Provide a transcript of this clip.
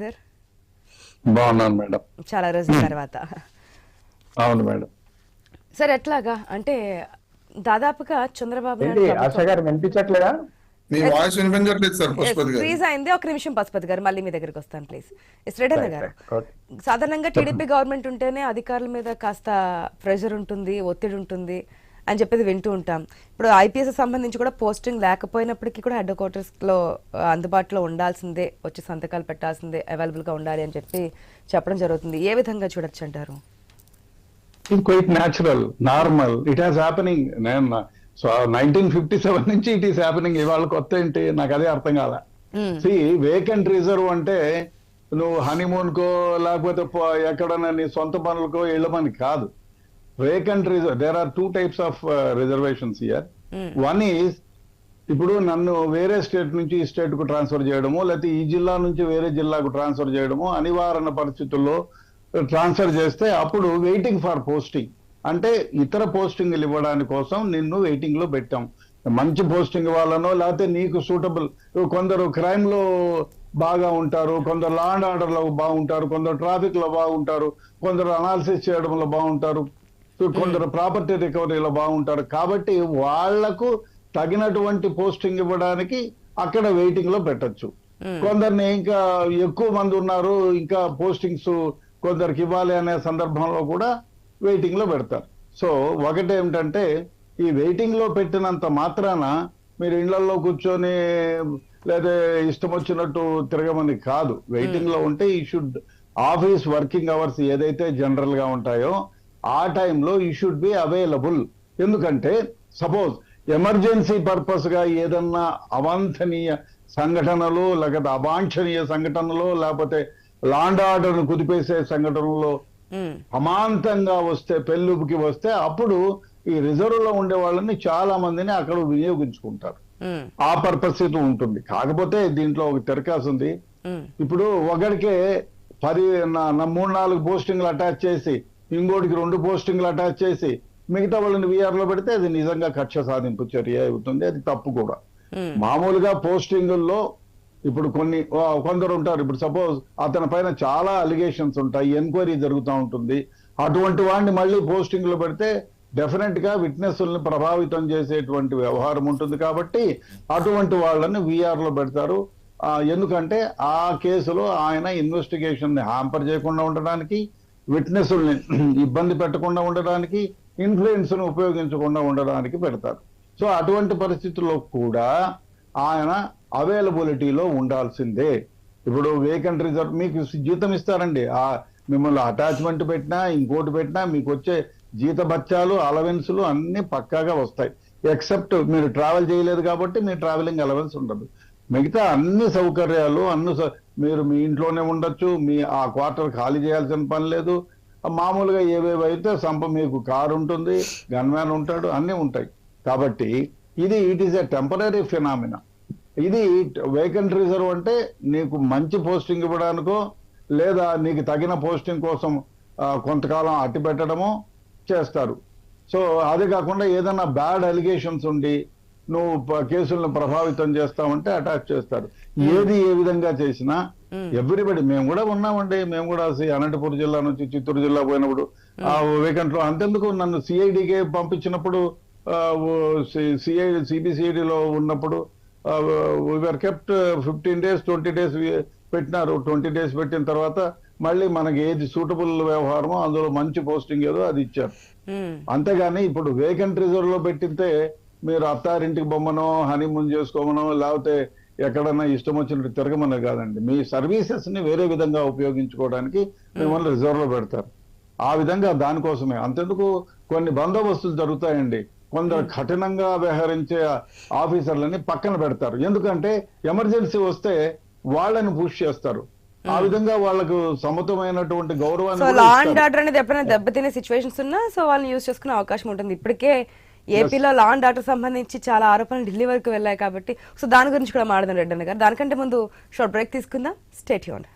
Sir? బాగున్నాను madam. చాలా రోజుల తర్వాత. అవును మేడం. సార్ ఎట్లాగా? అంటే దాదాపుగా చంద్రబాబు ఏంటి హర్ష గారు వినిపించట్లేదా? మీ వాయిస్ వినిపించట్లేదు సార్ పశుపతి గారు. ఫ్రీజ్ అయింది. ఒక నిమిషం పశుపతి గారు. మళ్ళీ మీ దగ్గరికి వస్తాను ప్లీజ్ శ్రీడన్న గారు. సాధారణంగా టీడీపీ గవర్నమెంట్ ఉంటేనే అధికారుల మీద కాస్త ప్రెషర్ ఉంటుంది ఒత్తిడి ఉంటుంది. అని చెప్పేది వింటూ ఉంటాం. ఇప్పుడు ఐపీఎస్ సంబంధించి కూడా పోస్టింగ్ లేకపోయినప్పటికీ కూడా హెడ్ క్వార్టర్స్లో ఆ, అందుబాటులో ఉండాల్సిందే వచ్చి సంతకాలు పెట్టాల్సిందే అవైలబుల్గా ఉండాలి అని చెప్పి చెప్పడం జరుగుతుంది. ఏ విధంగా చూడొచ్చు అంటారు? Quite natural normal it has happening నేను సో నైన్టీన్ ఫిఫ్టీ సెవెన్ నుంచి ఇట్ ఈస్ హ్యాపెనింగ్ ఇవాళ కొత్త ఏంటి? నాకు అదే అర్థం కాల. సి వేకెంట్ రిజర్వ్ అంటే నువ్వు హనీమూన్ కో లేకపోతే ఎక్కడన్నా నీ సొంత పనులకో వెళ్ళమని కాదు. Vacant reserve there are two types of reservations year one is ఇప్పుడు నన్ను వేరే స్టేట్ నుంచి ఈ స్టేట్కు ట్రాన్స్ఫర్ చేయడము లేకపోతే ఈ జిల్లా నుంచి వేరే జిల్లాకు ట్రాన్స్ఫర్ చేయడము అనివారణ పరిస్థితుల్లో ట్రాన్స్ఫర్ చేస్తే అప్పుడు వెయిటింగ్ ఫర్ పోస్టింగ్ అంటే ఇతర పోస్టింగ్లు ఇవ్వడానికి కోసం నిన్ను వెయిటింగ్లో పెట్టాం. మంచి పోస్టింగ్ వాళ్ళనో లేకపోతే నీకు సూటబుల్ కొందరు క్రైమ్లో బాగా ఉంటారు కొందరు లా అండ్ ఆర్డర్లో బాగుంటారు కొందరు ట్రాఫిక్లో బాగుంటారు కొందరు అనాలిసిస్ చేయడంలో బాగుంటారు. కొందరు ప్రాపర్టీ రికవరీలో బాగుంటారు. కాబట్టి వాళ్ళకు తగినటువంటి పోస్టింగ్ ఇవ్వడానికి అక్కడ వెయిటింగ్లో పెట్టొచ్చు కొందరిని ఇంకా ఎక్కువ మంది ఉన్నారు ఇంకా పోస్టింగ్స్ కొందరికి ఇవ్వాలి అనే సందర్భంలో కూడా వెయిటింగ్లో పెడతారు. సో ఒకటి ఏమిటంటే ఈ వెయిటింగ్లో పెట్టినంత మాత్రాన మీరు ఇళ్ళలో కూర్చొని లేదా ఇష్టం వచ్చినట్టు తిరగమని కాదు. వెయిటింగ్లో ఉంటే ఈ షుడ్ ఆఫీస్ వర్కింగ్ అవర్స్ ఏదైతే జనరల్గా ఉంటాయో ఆ టైంలో ఈ షుడ్ బి అవైలబుల్ ఎందుకంటే సపోజ్ ఎమర్జెన్సీ పర్పస్గా ఏదన్నా అవాంఛనీయ సంఘటనలు లేకపోతే అవాంఛనీయ సంఘటనలు లేకపోతే లాండ్ ఆర్డర్ కుదిపేసే సంఘటనలో మ్మ్. అమాంతంగా వస్తే పెళ్ళుకి వస్తే అప్పుడు ఈ రిజర్వ్లో ఉండే వాళ్ళని చాలా మందిని అక్కడ వినియోగించుకుంటారు మ్మ్. ఆ పర్పస్ ఇది ఉంటుంది కాకపోతే దీంట్లో ఒక తెరకాసు ఉంది మ్మ్. ఇప్పుడు ఒకడికే పది మూడు నాలుగు పోస్టింగ్లు అటాచ్ చేసి ఇంకోటికి రెండు పోస్టింగ్లు అటాచ్ చేసి మిగతా వాళ్ళని విఆర్లో పెడితే అది నిజంగా కక్ష సాధింపు చర్య అవుతుంది. అది తప్పు కూడా. మ్మ్. మామూలుగా పోస్టింగుల్లో ఇప్పుడు కొన్ని కొందరు ఉంటారు. ఇప్పుడు సపోజ్ అతని పైన చాలా అలిగేషన్స్ ఉంటాయి ఎంక్వైరీ జరుగుతూ ఉంటుంది. అటువంటి వాడిని మళ్ళీ పోస్టింగ్లో పెడితే డెఫినెట్గా విట్నెస్ని ప్రభావితం చేసేటువంటి వ్యవహారం ఉంటుంది కాబట్టి అటువంటి వాళ్ళని విఆర్లో పెడతారు. ఎందుకంటే ఆ కేసులో ఆయన ఇన్వెస్టిగేషన్ని హ్యాంపర్ చేయకుండా ఉండడానికి విట్నెస్ని ఇబ్బంది పెట్టకుండా ఉండడానికి ఇన్ఫ్లుయెన్స్ను ఉపయోగించకుండా ఉండడానికి పెడతారు. సో అటువంటి పరిస్థితుల్లో కూడా ఆయన అవైలబిలిటీలో ఉండాల్సిందే. ఇప్పుడు వేకెంట్ రిజర్వ్ మీకు జీతం ఇస్తారండి. ఆ మిమ్మల్ని అటాచ్మెంట్ పెట్టినా ఇంకోటి పెట్టినా మీకు వచ్చే జీత బత్యాలు అలవెన్సులు అన్ని పక్కాగా వస్తాయి. ఎక్సెప్ట్ మీరు ట్రావెల్ చేయలేదు కాబట్టి మీ ట్రావెలింగ్ అలవెన్స్ ఉండదు. మిగతా అన్ని సౌకర్యాలు అన్ని సౌ- మీరు మీ ఇంట్లోనే ఉండొచ్చు మీ ఆ క్వార్టర్ ఖాళీ చేయాల్సిన పని లేదు. మామూలుగా ఏవేవి అయితే సంప మీకు కారు ఉంటుంది గన్మ్యాన్ ఉంటాడు అన్నీ ఉంటాయి. కాబట్టి ఇది it is a temporary phenomena ఇది వేకెంట్ రిజర్వ్ అంటే నీకు మంచి పోస్టింగ్ ఇవ్వడానికో లేదా నీకు తగిన పోస్టింగ్ కోసం కొంతకాలం అట్టి పెట్టడమో చేస్తారు. సో అది కాకుండా ఏదైనా బ్యాడ్ అలిగేషన్స్ ఉండి నువ్వు కేసులను ప్రభావితం చేస్తావంటే అటాక్ చేస్తారు ఏది ఏ విధంగా చేసినా ఎవ్రీబడి మేము కూడా ఉన్నామండి మేము కూడా అనంతపురం జిల్లా నుంచి చిత్తూరు జిల్లా పోయినప్పుడు ఆ వేకెంట్లో అంతెందుకు నన్ను సిఐడికి పంపించినప్పుడు సిఐ సిబిసిఐడిలో ఉన్నప్పుడు VR kept fifteen days twenty days పెట్టినారు ట్వంటీ డేస్ పెట్టిన తర్వాత మళ్ళీ మనకి ఏది సూటబుల్ వ్యవహారమో అందులో మంచి పోస్టింగ్ ఏదో అది ఇచ్చారు. అంతేగాని ఇప్పుడు వేకెంట్ రిజర్వ్లో పెట్టితే మీరు అత్తారింటికి బొమ్మనో హనీమూన్ చేసుకోమనో లేకపోతే ఎక్కడన్నా ఇష్టం వచ్చినట్టు తిరగమని కాదండి. మీ సర్వీసెస్ని వేరే విధంగా ఉపయోగించుకోవడానికి మిమ్మల్ని రిజర్వ్లో పెడతారు. ఆ విధంగా దానికోసమే. అంతెందుకు కొన్ని బందోబస్తులు జరుగుతాయండి. కొందరు కఠినంగా వ్యవహరించే ఆఫీసర్లని పక్కన పెడతారు. ఎందుకంటే ఎమర్జెన్సీ వస్తే వాళ్ళని పుష్ చేస్తారు. ఆ విధంగా వాళ్ళకు సమతమైనటువంటి గౌరవాన్ని లా. అండ్ ఆర్డర్ అనేది ఎప్పుడైనా దెబ్బతినే సిచ్యువేషన్స్ ఉన్నా సో వాళ్ళని యూజ్ చేసుకునే అవకాశం ఉంటుంది. ఇప్పటికే ఏపీలో లా అండ్ ఆర్డర్ సంబంధించి చాలా ఆరోపణలు ఢిల్లీ వరకు వెళ్ళాయి కాబట్టి సో దాని గురించి కూడా మాట్లాడదాం రెడ్డి గారు. దానికంటే ముందు షార్ట్ బ్రేక్ తీసుకుందాం. స్టేట్ యూన్